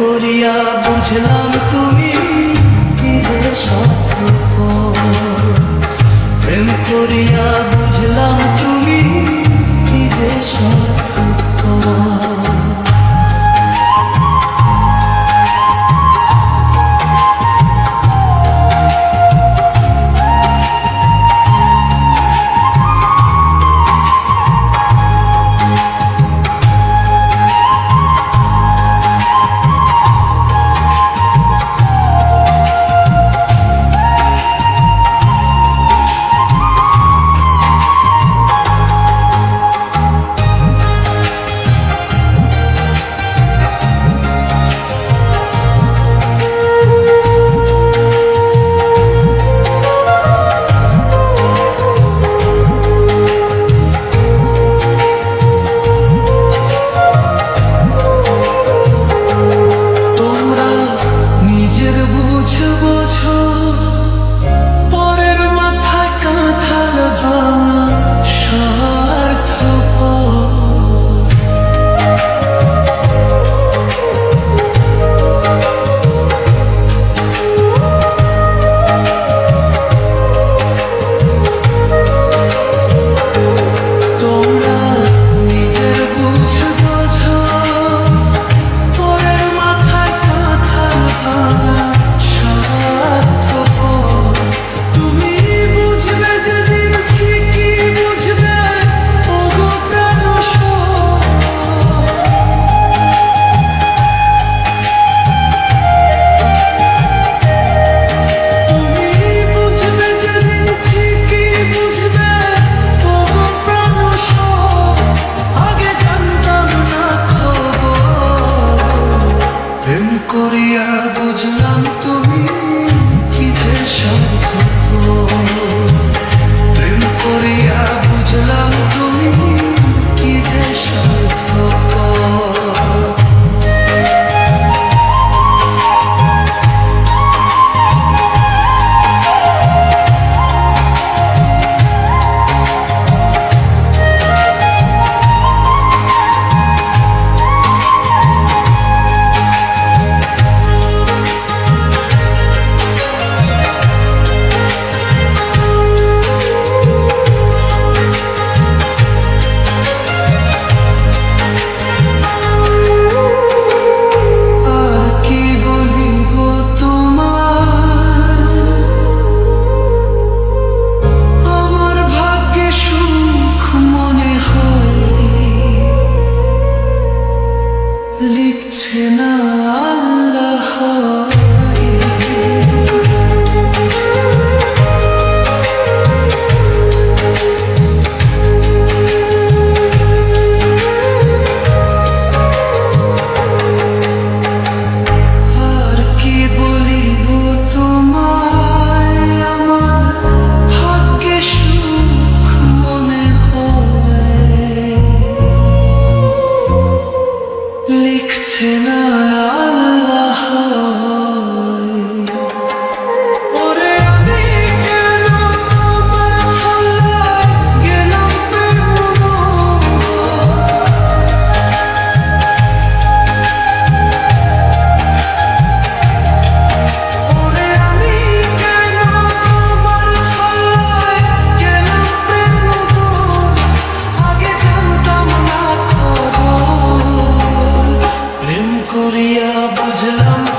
করিয়া বুঝলাম তুমি প্রেম করিয়া বুঝলাম তুমি কি যে সম্পর্ক প্রেম করিয়া বুঝলাম على حال दिया बुझलम